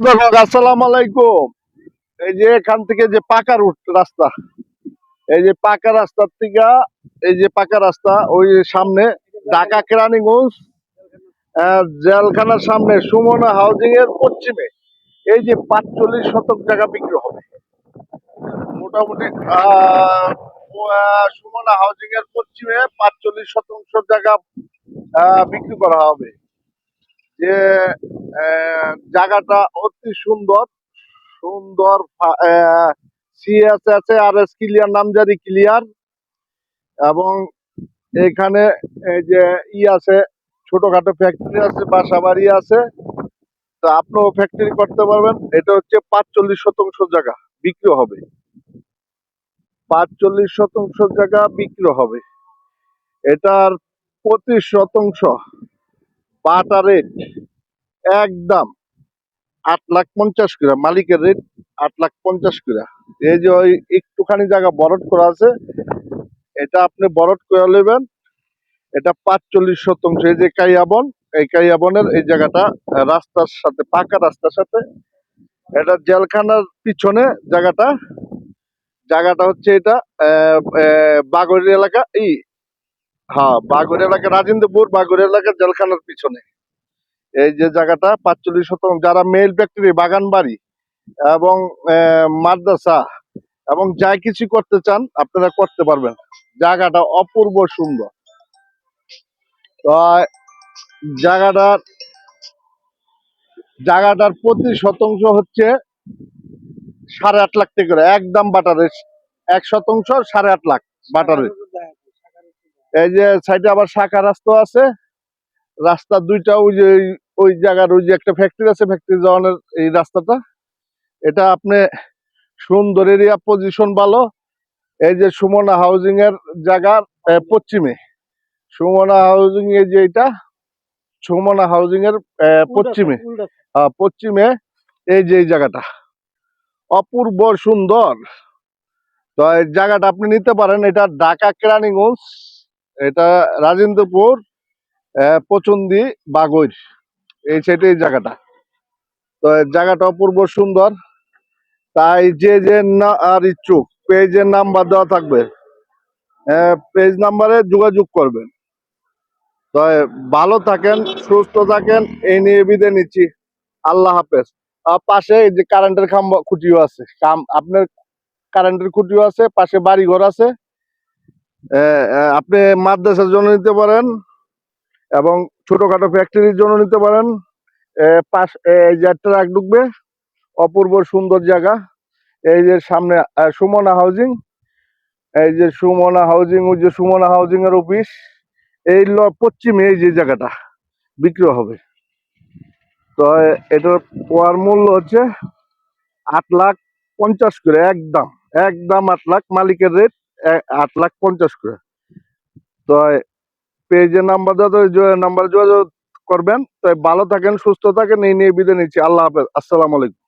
দর্শক আসসালাম আলাইকুম। এই যে এখান থেকে যে পাকা রুট রাস্তা, এই যে পাকা রাস্তার থেকে, এই যে পাকা রাস্তা, ওই সামনে ঢাকা কেরানীগঞ্জ জেলখানার সামনে সুমনা হাউজিং এর পশ্চিমে। এই যে পাঁচচল্লিশ শতক জায়গা বিক্রি হবে। মোটামুটি সুমনা হাউজিং এর পশ্চিমে পাঁচচল্লিশ শতাংশ জায়গা বিক্রি করা হবে। যে জায়গাটা অতি সুন্দর। সুন্দর সিএস আছে আর এস ক্লিয়ার নামজারি ক্লিয়ার এবং এখানে এই যে ই আছে, ছোটখাটো ফ্যাক্টরি আছে বাসা বাড়ি আছে। তো আপনিও ফ্যাক্টরি করতে পারবেন। এটা হচ্ছে পাঁচচল্লিশ শতাংশ জায়গা বিক্রি হবে। পাঁচচল্লিশ শতাংশ জায়গা বিক্রি হবে। এটার পঁচিশ শতাংশ পাটা রেট একদম আট লাখ পঞ্চাশ করে, মালিকের রেট আট লাখ পঞ্চাশ করে। এই যে ওই একটুখানি জায়গা বরট করা আছে, এটা আপনি বরট করে নেবেন, এটা পাঁচচল্লিশ শতাংশ। এই যে কাইয়াবন এই কাইয়াবনের এই জায়গাটা, রাস্তার সাথে, পাকা রাস্তার সাথে, এটা জেলখানার পিছনে জায়গাটা। জায়গাটা হচ্ছে এটা বাগড়ি এলাকা ই হ্যাঁ বাগড়ি এলাকা রাজেন্দ্রপুর বাগড়ি এলাকা জেলখানার পিছনে। এই যে জায়গাটা, পাঁচচল্লিশ শতাংশ, যারা মেল ফ্যাক্টরি বাগান বাড়ি এবং মাদ্রাসা এবং যা কিছু করতে চান, আপনারা করতে পারবেন। জায়গাটা অপূর্ব সুন্দর। তো জায়গাটার জায়গাটার প্রতি শতাংশ হচ্ছে সাড়ে আট লাখ টাকা একদম বাটারের, এক শতাংশ সাড়ে আট লাখ বাটারের। এই যে সাইডে আবার শাখা রাস্তা আছে। রাস্তা দুইটা ওই যে ওই- জায়গার ওই যে একটা ফ্যাক্টরি আছে ফ্যাক্টরি যাওয়ানোর এই রাস্তাটা। এটা আপনি সুন্দর এরিয়া পজিশন ভালো। এই যে সুমনা হাউজিং এর জায়গার পশ্চিমে। সুমনা হাউজিং এর যে এটা সুমনা হাউজিং এর পশ্চিমে। আহ, পশ্চিমে এই যে এই জায়গাটা। অপূর্ব সুন্দর। তো এই জায়গাটা আপনি নিতে পারেন এটা ঢাকা কেরানীগঞ্জ। এটা রাজেন্দ্রপুর পচন্দি, বাগৈর। এই এই জায়গাটা। তো জায়গাটা অপূর্ব সুন্দর। তাই যে যে না আর ইচ্ছুক, পেজের নাম্বার দেওয়া থাকবে। পেজ নাম্বারে যোগাযোগ করবেন। তো ভালো থাকেন, সুস্থ থাকেন, এই নিয়ে বিদে নিচ্ছি। আল্লাহ হাফেজ। পাশে এই যে কারেন্টের খাম্বা খুঁটিও আছে। আপনার কারেন্টের খুঁটিও আছে, পাশে বাড়ি ঘর আছে। আপনি মাদ্রাসার জন্য নিতে পারেন এবং ছোটখাটো ফ্যাক্টরির জন্য নিতে পারেন। পাশ এই যে ট্রাক ঢুকবে, অপূর্ব সুন্দর জায়গা। এই যে সামনে সুমনা হাউজিং এই যে সুমনা হাউজিং ওই যে সুমনা হাউজিং এর অফিস এই পশ্চিমে এই যে জায়গাটা, বিক্রি হবে। তো এটার পোয়ার মূল্য হচ্ছে আট লাখ পঞ্চাশ করে, একদম একদম আট লাখ মালিকের রেট আট লাখ পঞ্চাশ করে। তো পেজের নাম্বার নাম্বার যোগাযোগ করবেন, তো ভালো থাকেন, সুস্থ থাকেন, এই নিয়ে বিদায় নিচ্ছি। আল্লাহ হাফেজ। আসসালামু আলাইকুম।